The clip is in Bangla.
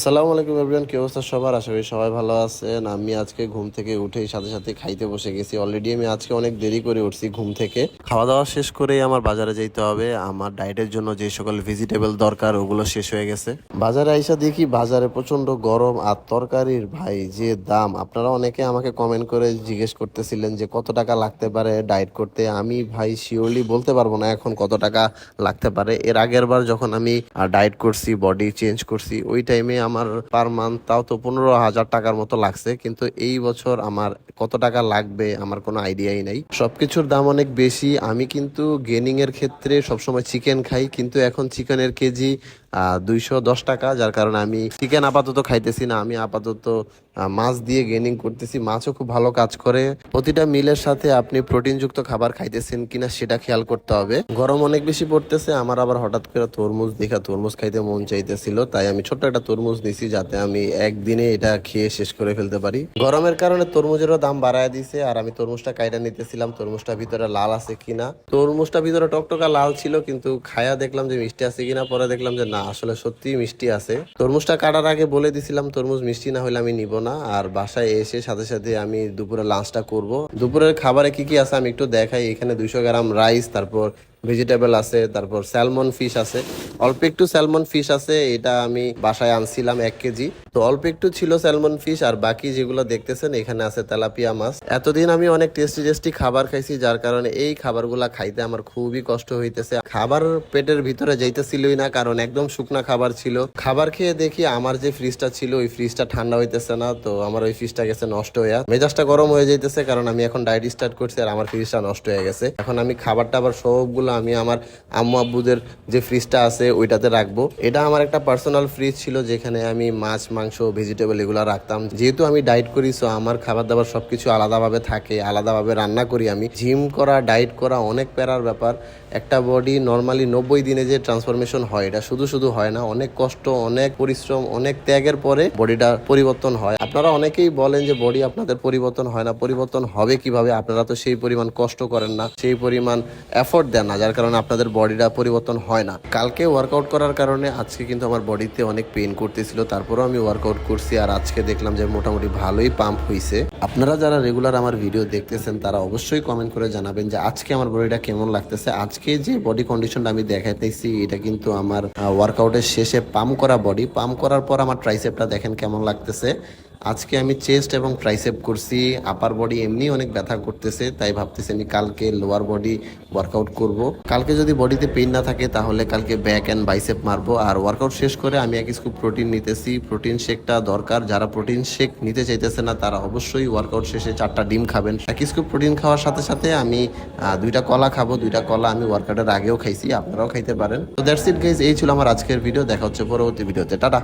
আসসালামু আলাইকুম এভরিওয়ান কি অবস্থা সবার? আশা করি সবাই ভালো আছেন। আমি আজকে ঘুম থেকে উঠেই সাথে সাথে খাইতে বসে গেছি। অলরেডি আমি আজকে অনেক দেরি করে উঠছি ঘুম থেকে। খাওয়া দাওয়া শেষ করেই আমার বাজারে যেতে হবে। আমার ডায়েটের জন্য যে সকল ভেজিটেবল দরকার, ওগুলো শেষ হয়ে গেছে। বাজারে আইসা দেখি বাজারে প্রচণ্ড গরম আর তরকারির, ভাই, যে দাম। আপনারা অনেকে আমাকে কমেন্ট করে জিজ্ঞেস করতেছিলেন যে কত টাকা লাগতে পারে ডায়েট করতে। আমি, ভাই শিওরলি বলতে পারব না এখন কত টাকা লাগতে পারে। এর আগের বার যখন আমি ডায়েট করছি বডি চেঞ্জ করছি, ওই টাইমে আমার পার মান্থ তাও তো পনেরো হাজার টাকার মতো লাগছে। কিন্তু এই বছর আমার কত টাকা লাগবে আমার কোনো আইডিয়াই নাই। সবকিছুর দাম অনেক বেশি। আমি কিন্তু গেনিং এর ক্ষেত্রে সবসময় চিকেন খাই। কিন্তু এখন চিকেনের কেজি দুইশো দশ টাকা, যার কারণে আমি চিকেন আপাতত খাইতেছি না। আমি আপাতত মাছ দিয়ে গেনিং করতেছি। মাছও খুব ভালো কাজ করে। প্রতিটা মিলের সাথে আপনি প্রোটিনযুক্ত খাবার খাইতেছেন কিনা সেটা খেয়াল করতে হবে। গরম অনেক বেশি পড়তেছে। আমার আবার হঠাৎ করে তরমুজ দেখা, তরমুজ খাইতে মন চাইতেছিল। তাই আমি ছোট্ট একটা তরমুজ নিছি যাতে আমি একদিনে এটা খেয়ে শেষ করে ফেলতে পারি। গরমের কারণে তরমুজেরও দাম বাড়ায় দিছে। আর আমি তরমুজটা কাইটা নিতেছিলাম। তরমুজটা ভিতরে লাল আছে কিনা? তরমুজটা ভিতরে টকটকা লাল ছিল, কিন্তু খায়া দেখলাম যে মিষ্টি আছে কিনা? পরে দেখলাম যে না আসলে সত্যি মিষ্টি আছে। তরমুজটা কাটার আগে বলে দিছিলাম, তরমুজ মিষ্টি না হলে আমি নিব না। আর বাসায় এসে সাথে সাথে আমি দুপুরে লাঞ্চটা করব। দুপুরের খাবারে কি কি আছে আমি একটু দেখাই। এখানে দুইশো গ্রাম রাইস তারপর ভেজিটেবল আছে, তারপর স্যালমন ফিশ আছে। অল্প একটু স্যালমন ফিশ আছে, এটা আমি বাসায় আনছিলাম এক কেজি। তো অল্প একটু ছিল স্যালমন ফিশ, আর বাকি যেগুলো দেখতেছেন, এখানে আছে তেলাপিয়া মাছ। এতদিন আমি অনেক টেস্টি টেস্টি খাবার খাইছি, যার কারণে এই খাবারগুলা খাইতে আমার খুবই কষ্ট হইতেছে। খাবার পেটের ভিতরে যাইতেছিলই না, কারণ একদম শুকনা খাবার ছিল। খাবার খেয়ে দেখি আমার যে ফ্রিজটা ছিল, ওই ফ্রিজটা ঠান্ডা হইতেছে না, তো আমার ওই ফ্রিজটা গেছে নষ্ট হয়ে মেজাজটা গরম হয়ে যাইতেছে, কারণ আমি এখন ডায়েট স্টার্ট করছি, আর আমার ফ্রিজটা নষ্ট হয়ে গেছে। এখন আমি খাবারটা আবার সবগুলো আমি আমার আম্মু আব্বুদের যে ফ্রিজটা আছে, ওইটাতে রাখব। এটা আমার একটা পার্সোনাল ফ্রিজ ছিল যেখানে আমি মাছ, মাংস ভেজিটেবল এগুলো রাখতাম। যেহেতু আমি ডায়েট করি সো আমার খাবার দাবার সবকিছু আলাদাভাবে থাকে, আলাদাভাবে রান্না করি আমি। জিম করা ডায়েট করা অনেক প্যারার ব্যাপার। একটা বডি নর্মালি নব্বই দিনে যে ট্রান্সফরমেশন হয়, এটা শুধু শুধু হয় না, অনেক কষ্ট, অনেক পরিশ্রম, অনেক ত্যাগের পরে বডিটা পরিবর্তন হয়। আপনারা অনেকেই বলেন যে বডি আপনাদের পরিবর্তন হয় না, পরিবর্তন হবে কীভাবে? আপনারা তো সেই পরিমাণ কষ্ট করেন না, সেই পরিমাণ এফোর্ট দেন না। যার কারণে আপনাদের বডিটা পরিবর্তন হয় না। কালকে ওয়ার্কআউট করার কারণে আজকে কিন্তু আমার বডিতে অনেক পেইন করতেছিল, তারপরেও আমি ওয়ার্কআউট করছি আর আজকে দেখলাম যে মোটামুটি ভালোই পাম্প হয়েছে আপনারা যারা রেগুলার আমার ভিডিও দেখতেছেন, তারা অবশ্যই কমেন্ট করে জানাবেন যে আজকে আমার বডিটা কেমন লাগতেছে। আজকে যে বডি কন্ডিশনটা আমি দেখাইতেছি, এটা কিন্তু আমার ওয়ার্কআউটের শেষে পাম্প করা বডি পাম্প করার পর আমার ট্রাইসেপটা দেখেন কেমন লাগতেছে। আজকে আমি চেস্ট এবং ট্রাইসেপ করছি আপার বডি এমনি অনেক ব্যথা করতেছে, তাই ভাবতেছি আমি কালকে লোয়ার বডি ওয়ার্কআউট করব। কালকে যদি বডিতে পেইন না থাকে, তাহলে কালকে ব্যাক অ্যান্ড বাইসেপ মারবো। আর ওয়ার্কআউট শেষ করে আমি এক স্কুপ প্রোটিন নিতেছি। প্রোটিন শেকটা দরকার, যারা প্রোটিন শেক নিতে চাইতেছে না, তারা অবশ্যই ওয়ার্কআউট শেষে চারটা ডিম খাবেন। এক স্কুপ প্রোটিন খাওয়ার সাথে সাথে আমি দুইটা কলা খাব। দুইটা কলা আমি ওয়ার্কআউটের আগেও খাইছি, আপনারাও খাইতে পারেন। তো দ্যাটস ইট গাইজ এই ছিল আমার আজকের ভিডিও দেখা হচ্ছে পরবর্তী ভিডিওতে টাটা!